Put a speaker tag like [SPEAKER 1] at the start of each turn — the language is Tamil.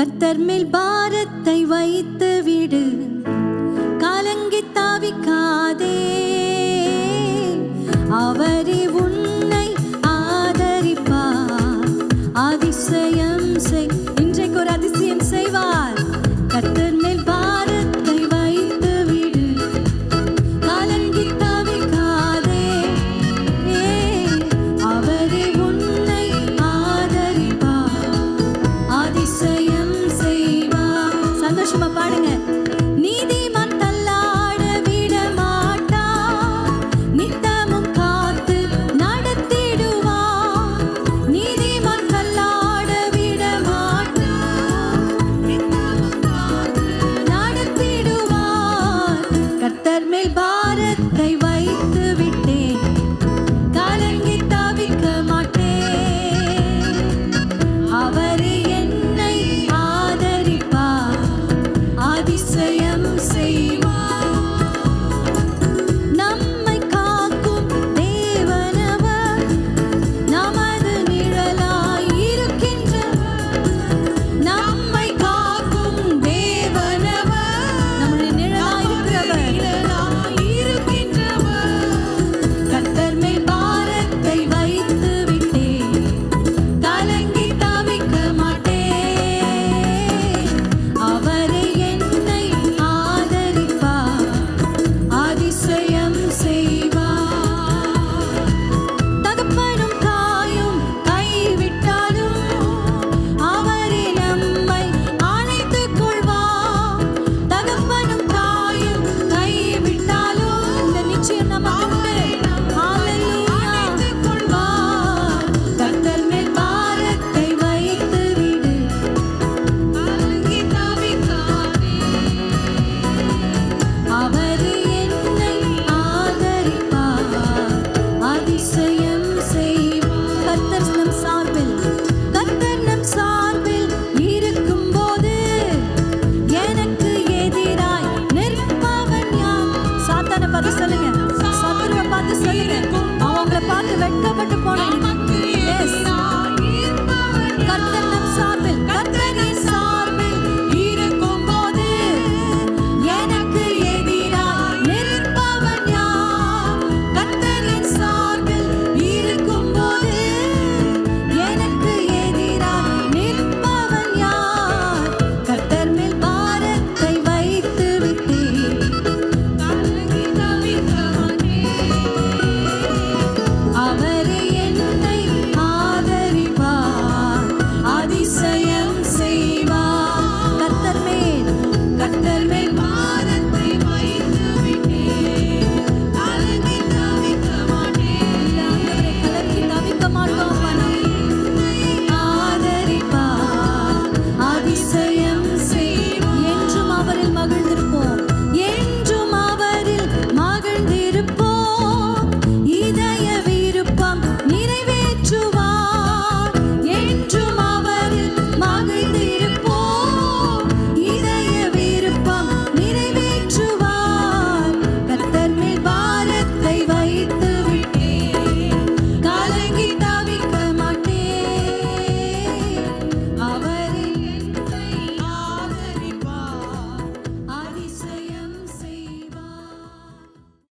[SPEAKER 1] கத்தர் மேல் பாரத்தை வைத்து விடு பாரத்தை வெட்கப்பட்டு போனேன்